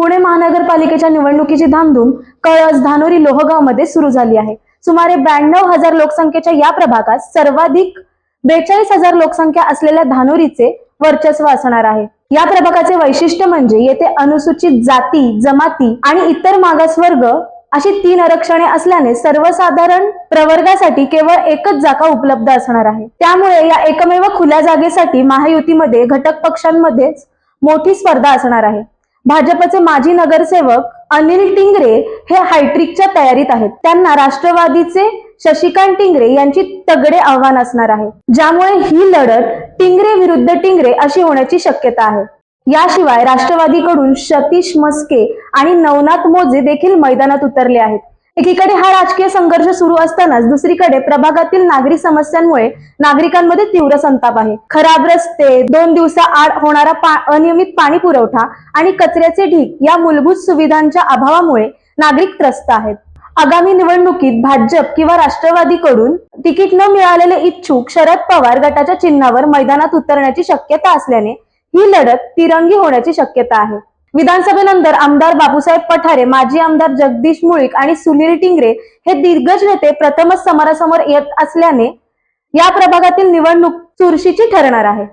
पुणे महानगरपालिकेच्या निवडणुकीची धामधूम कळस धानोरी लोहगावमध्ये सुरू झाली आहे. सुमारे ब्याण्णव हजार लोकसंख्येच्या या प्रभागात सर्वाधिक बेचाळीस हजार लोकसंख्या असलेल्या धानोरीचे वर्चस्व असणार आहे. या प्रभागाचे वैशिष्ट्य म्हणजे येथे अनुसूचित जाती जमाती आणि इतर मागासवर्ग अशी तीन आरक्षणे असल्याने सर्वसाधारण प्रवर्गासाठी केवळ एकच जागा उपलब्ध असणार आहे. त्यामुळे या एकमेव खुल्या जागेसाठी महायुतीमध्ये घटक पक्षांमध्ये मोठी स्पर्धा असणार आहे. भाजपचे माजी नगरसेवक अनिल टिंगरे हे हायट्रिकच्या तयारीत आहेत. त्यांना राष्ट्रवादीचे शशिकांत टिंगरे यांची तगडे आव्हान असणार आहे. ज्यामुळे ही लढत टिंगरे विरुद्ध टिंगरे अशी होण्याची शक्यता आहे. याशिवाय राष्ट्रवादीकडून सतीश मस्के आणि नवनाथ मोजे देखील मैदानात उतरले आहेत. एकीकडे हा राजकीय संघर्ष सुरू असतानाच दुसरीकडे प्रभागातील नागरी समस्यांमुळे नागरिकांमध्ये तीव्र संताप आहे. खराब रस्ते दोन दिवसाआड होणारा पा- अनियमित पाणी पुरवठा आणि कचऱ्याचे ढीक या मूलभूत सुविधांच्या अभावामुळे नागरिक त्रस्त आहेत. आगामी निवडणुकीत भाजप किंवा राष्ट्रवादीकडून तिकीट न मिळालेले इच्छुक शरद पवार गटाच्या चिन्हावर मैदानात उतरण्याची शक्यता असल्याने ही लढत तिरंगी होण्याची शक्यता आहे. विधानसभेनंतर आमदार बाबूसाहेब पठारे माजी आमदार जगदीश मुळीक आणि सुनील टिंगरे हे दिग्गज नेते प्रथमच समोरासमोर येत असल्याने या प्रभागातील निवडणूक चुरशीची ठरणार आहे.